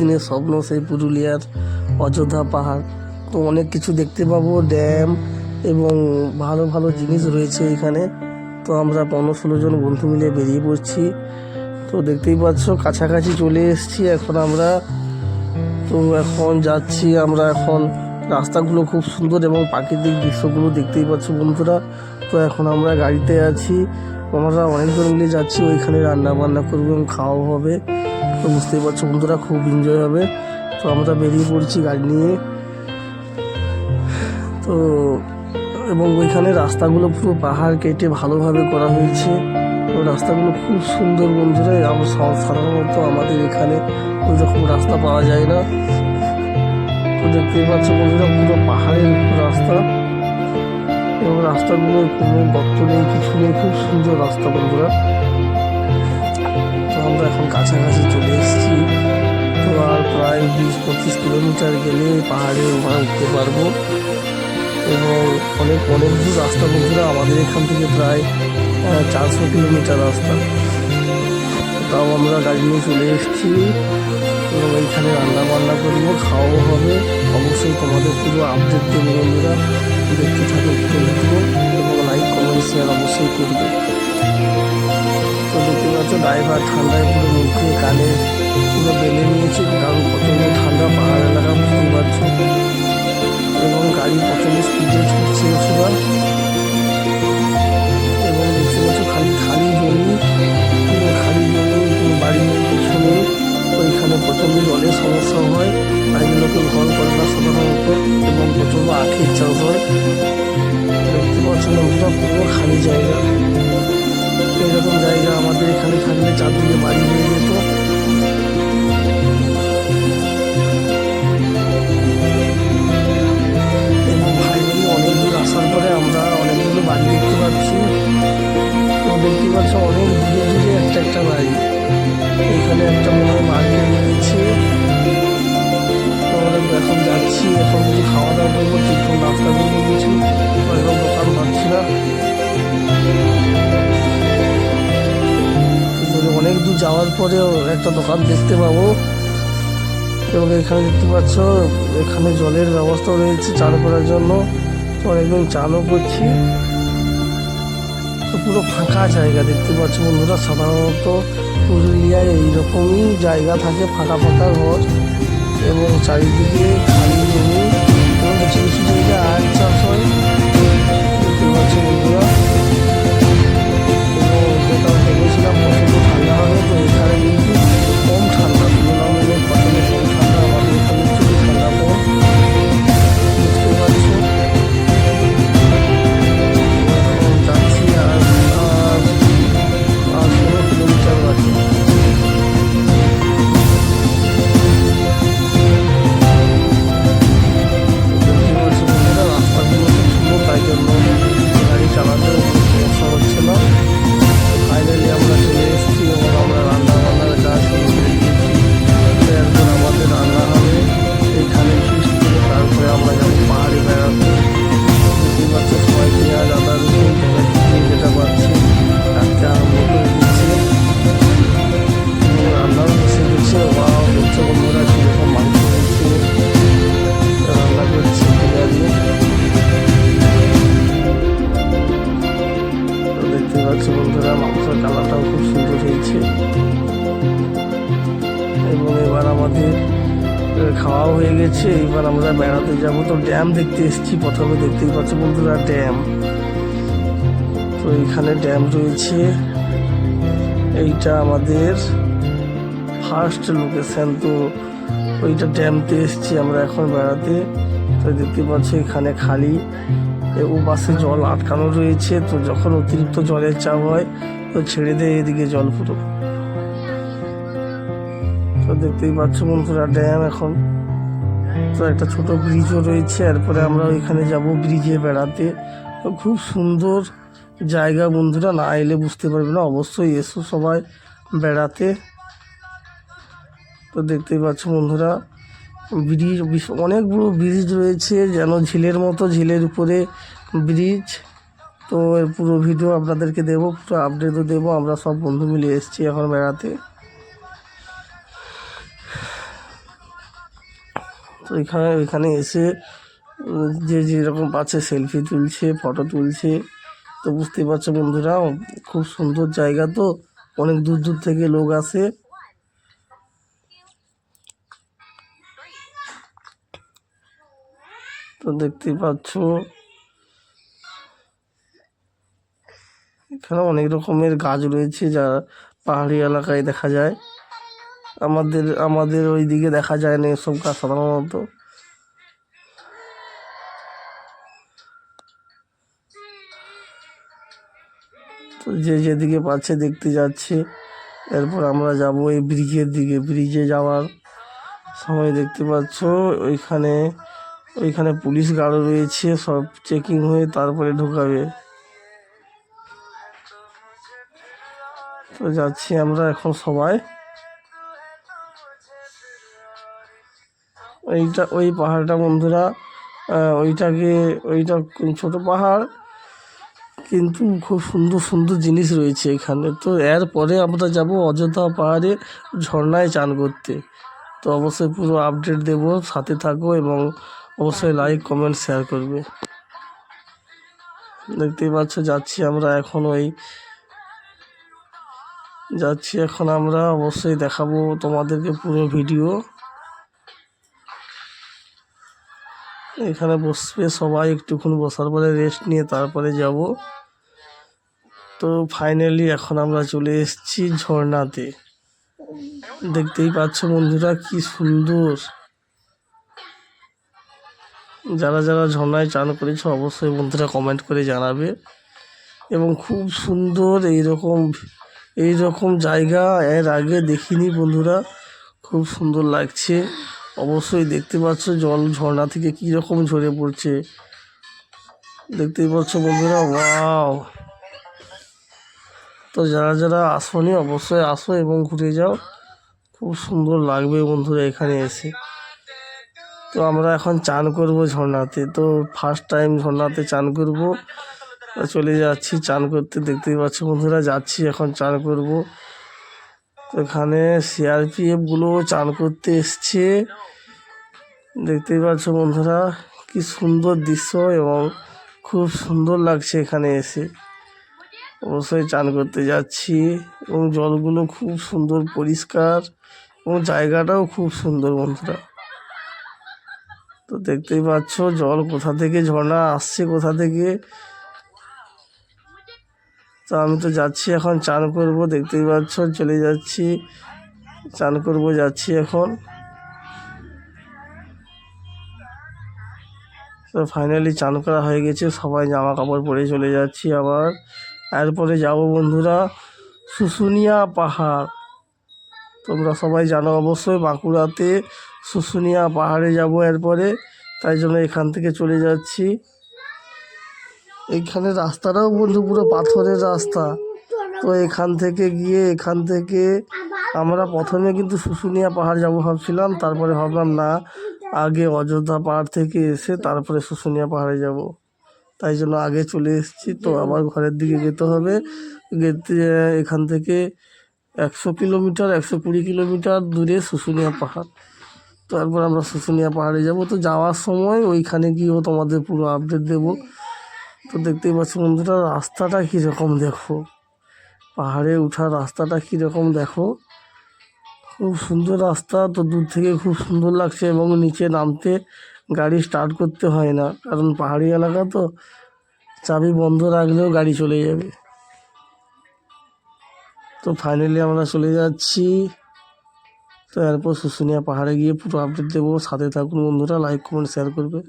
দিনের স্বপ্ন সেই পুরুলিয়ার অযোধ্যা পাহাড়। তো অনেক কিছু দেখতে পাবো, ড্যাম এবং ভালো ভালো জিনিস রয়েছে এখানে। তো আমরা পনেরো ষোলো জন বন্ধু মিলে বেরিয়ে পড়ছি। তো দেখতেই পাচ্ছ, কাছাকাছি চলে এসেছি এখন আমরা। তো এখন যাচ্ছি আমরা এখন। রাস্তাগুলো খুব সুন্দর এবং প্রাকৃতিক দৃশ্যগুলো দেখতেই পাচ্ছ বন্ধুরা। তো এখন আমরা গাড়িতে আছি। আমরা অনেকজন মিলে যাচ্ছি, ওইখানে রান্না বান্না করব এবং খাওয়া হবে। তো বুঝতেই পারছ বন্ধুরা, খুব এনজয় হবে। তো আমরা বেরিয়ে পড়ছি গাড়ি নিয়ে। তো এবং ওইখানে রাস্তাগুলো পুরো পাহাড় কেটে ভালোভাবে করা হয়েছে। তো রাস্তাগুলো খুব সুন্দর বন্ধুরা আমরা সাধারণত আমাদের এখানে ওই রকম রাস্তা পাওয়া যায় না। তো দেখতেই পাচ্ছ বন্ধুরা, পুরো পাহাড়ের রাস্তা। এবং রাস্তাগুলো কোনো গর্ত নেই, কিছু নেই, খুব সুন্দর রাস্তা বন্ধুরা। এখন কাছাকাছি চলে এসেছি। তো আর প্রায় বিশ পঁচিশ কিলোমিটার গেলে পাহাড়ে ওখানে উঠতে পারব। এবং অনেক অনেক দূর রাস্তা বন্ধুরা, আমাদের এখান থেকে প্রায় চারশো কিলোমিটার রাস্তা। তাও আমরা গাড়ি নিয়ে চলে এসেছি। এবং এইখানে রান্না বান্না করব, খাওয়াও হবে। অবশ্যই তোমাদের পুরো আপডেট দেবো বন্ধুরা। দেখতে থাকো এবং লাইক কমেন্ট শেয়ার অবশ্যই করবে। ড্রাইভার ঠান্ডায় পুরো মুখে কানে পুরো বেলে নিয়েছে, কারণ প্রচণ্ড ঠান্ডা, পাহাড় এলাকা বুঝতেই পারছে এবং গাড়ি প্রচণ্ড স্পিডে ছুটছে পুরো এবং দেখতে পাচ্ছ খালি খালি জমি। এরকম জায়গা আমাদের এখানে থাকলে চারদিকে বাড়ি হয়ে যেত। এবং অনেক দূর আসার পরে আমরা অনেকগুলো তো অনেক দূরে একটা একটা এখানে একটা এখন যাচ্ছি, এখন খাওয়া দাওয়া করব। যাওয়ার পরেও একটা দোকান দেখতে পাবো। এবং এখানে দেখতে পাচ্ছ, এখানে জলের ব্যবস্থা রয়েছে চান করার জন্য। অনেকজন চানও করছি। পুরো ফাঁকা জায়গা দেখতে পাচ্ছ বন্ধুরা। সাধারণত পুরুলিয়ায় এইরকমই জায়গা থাকে, ফাঁকা ফাঁকা ঘর। এবং চারিদিকে খালি জমি। এবং কিছু কিছু জায়গায় আখ চাষ হয় হয়ে গেছে, এবার আমরা বেড়াতে যাব। তো ড্যাম দেখতে এসেছি, প্রথমে দেখতেই পাচ্ছি বন্ধুরা ড্যাম তো এইখানে ড্যাম রয়েছে। এইটা আমাদের ফার্স্ট লোকেশন তো ওইটা ড্যামতে এসেছি আমরা এখন বেড়াতে। তো দেখতে পাচ্ছ এখানে খালি ও পাশে জল আটকানো রয়েছে, তো যখন অতিরিক্ত জলের চাপ হয়, তো ছেড়ে দেয় এদিকে জল পুরো। তো দেখতেই পাচ্ছ বন্ধুরা ড্যাম এখন তো একটা ছোট ব্রিজও রয়েছে, এরপরে আমরা ওইখানে যাব ব্রিজে বেড়াতে। তো খুব সুন্দর জায়গা বন্ধুরা, না এলে বুঝতে পারবে না, অবশ্যই এসো সবাই বেড়াতে। তো দেখতেই পাচ্ছ বন্ধুরা ব্রিজ অনেক বড় ব্রিজ রয়েছে, যেন ঝিলের মতো ঝিলের উপরে ব্রিজ তো এর পুরো ভিডিও আপনাদেরকে দেবো, পুরো আপডেটও দেবো, আমরা সব বন্ধু মিলে এসেছি এখন বেড়াতে। তো এখানে এখানে এসে যে যেরকম পাচ্ছে সেলফি তুলছে ফটো তুলছে। তো বুঝতেই পারছ বন্ধুরা, খুব সুন্দর জায়গা তো। অনেক দূর দূর থেকে লোক আসে। তো দেখতেই পাচ্ছ। এখানে অনেক রকমের গাছ রয়েছে যা পাহাড়ি এলাকায় দেখা যায়। আমাদের আমাদের ওই দিকে দেখা যায় না এসব গাছ সাধারণত। তো যে যেদিকে পাচ্ছে দেখতে যাচ্ছে। এরপর আমরা যাব এই ব্রিজের দিকে। ব্রিজে যাওয়ার সময় দেখতে পাচ্ছ, ওইখানে ওইখানে পুলিশ গার্ড রয়েছে, সব চেকিং হয়ে তারপরে ঢোকাবে। তো যাচ্ছি আমরা এখন সবাই। ওইটা ওই পাহাড়টা বন্ধুরা ওইটাকে, ওইটা ছোট পাহাড়, কিন্তু খুব সুন্দর সুন্দর জিনিস রয়েছে এখানে। তো এরপরে আমরা যাব অযোধ্যা পাহাড়ে ঝর্ণায় চান করতে। তো অবশ্যই পুরো আপডেট দেব, সাথে থাকো এবং অবশ্যই লাইক কমেন্ট শেয়ার করবে। দেখতেই পাচ্ছ, যাচ্ছি আমরা এখন ওই, যাচ্ছি এখন আমরা অবশ্যই দেখাবো তোমাদেরকে পুরো ভিডিও এখানে বসবে সবাই, একটুক্ষণ বসার পরে রেস্ট নিয়ে তারপরে যাব। তো ফাইনালি এখন আমরা চলে এসেছি ঝর্ণাতে। দেখতেই পাচ্ছ বন্ধুরা কি সুন্দর। যারা যারা ঝর্ণায় চান করেছ অবশ্যই বন্ধুরা কমেন্ট করে জানাবে। এবং খুব সুন্দর এইরকম এইরকম জায়গা, এর আগে দেখিনি বন্ধুরা। খুব সুন্দর লাগছে। অবশ্যই দেখতে পাচ্ছ জল ঝর্ণা থেকে কী রকম ঝরে পড়ছে। দেখতেই পাচ্ছ বন্ধুরা, ওয়াও। তো যারা যারা আসনি, অবশ্যই আসো এবং ঘুরে যাও। খুব সুন্দর লাগবে বন্ধুরা এখানে এসে। তো আমরা এখন চান করব ঝর্ণাতে। তো ফার্স্ট টাইম ঝর্ণাতে চান করব। চলে যাচ্ছি চান করতে। দেখতেই পাচ্ছ বন্ধুরা, যাচ্ছি এখন চান করব। এখানে সিআরপিএফগুলো চান করতে এসছে। দেখতেই পাচ্ছ বন্ধুরা, কি সুন্দর দৃশ্য এবং খুব সুন্দর লাগছে এখানে এসে। অবশ্যই চান করতে যাচ্ছি এবং জলগুলো খুব সুন্দর, পরিষ্কার এবং জায়গাটাও খুব সুন্দর বন্ধুরা। তো দেখতেই পাচ্ছ জল কোথা থেকে, ঝর্ণা আসছে কোথা থেকে? তো আমি তো যাচ্ছি এখন, চান করব, দেখতেই পাচ্ছ, চলে যাচ্ছি। চান করব, যাচ্ছি এখন। তো ফাইনালি চান করা হয়ে গেছে, সবাই জামা কাপড় পরে চলে যাচ্ছি আবার। এরপরে যাব বন্ধুরা, শুশুনিয়া পাহাড়। তোমরা সবাই জানো অবশ্যই, বাঁকুড়াতে শুশুনিয়া পাহাড়ে যাব এরপরে, তাই জন্য এখান থেকে চলে যাচ্ছি। এইখানে রাস্তাটাও বন্ধু পুরো পাথরের রাস্তা। তো এখান থেকে গিয়ে এখান থেকে আমরা প্রথমে কিন্তু শুশুনিয়া পাহাড় যাব ভাবছিলাম, তারপরে ভাবলাম না, আগে অযোধ্যা পাহাড় থেকে এসে তারপরে শুশুনিয়া পাহাড়ে যাব। তাই জন্য আগে চলে এসেছি, তো আবার ঘরের দিকে যেতে হবে। এখান থেকে একশো কিলোমিটার, একশো কুড়ি কিলোমিটার দূরে শুশুনিয়া পাহাড়। তারপর আমরা শুশুনিয়া পাহাড়ে যাব। তো যাওয়ার সময় ওইখানে গিয়েও তোমাদের পুরো আপডেট দেবো। তো দেখতেই পাচ্ছ বন্ধুরা, রাস্তাটা কীরকম দেখো। পাহাড়ে ওঠার রাস্তাটা কীরকম দেখো। খুব সুন্দর রাস্তা, তো দূর থেকে খুব সুন্দর লাগছে এবং নিচে নামতে গাড়ি স্টার্ট করতে হয় না, কারণ পাহাড়ি এলাকা তো। চাবি বন্ধ রাখলেও গাড়ি চলে যাবে। তো ফাইনালি আমরা চলে যাচ্ছি। তো এরপর শুশুনিয়া পাহাড়ে গিয়ে পুরো আপডেট দেবো। সাথে থাকুন বন্ধুরা লাইক কমেন্ট শেয়ার করবে।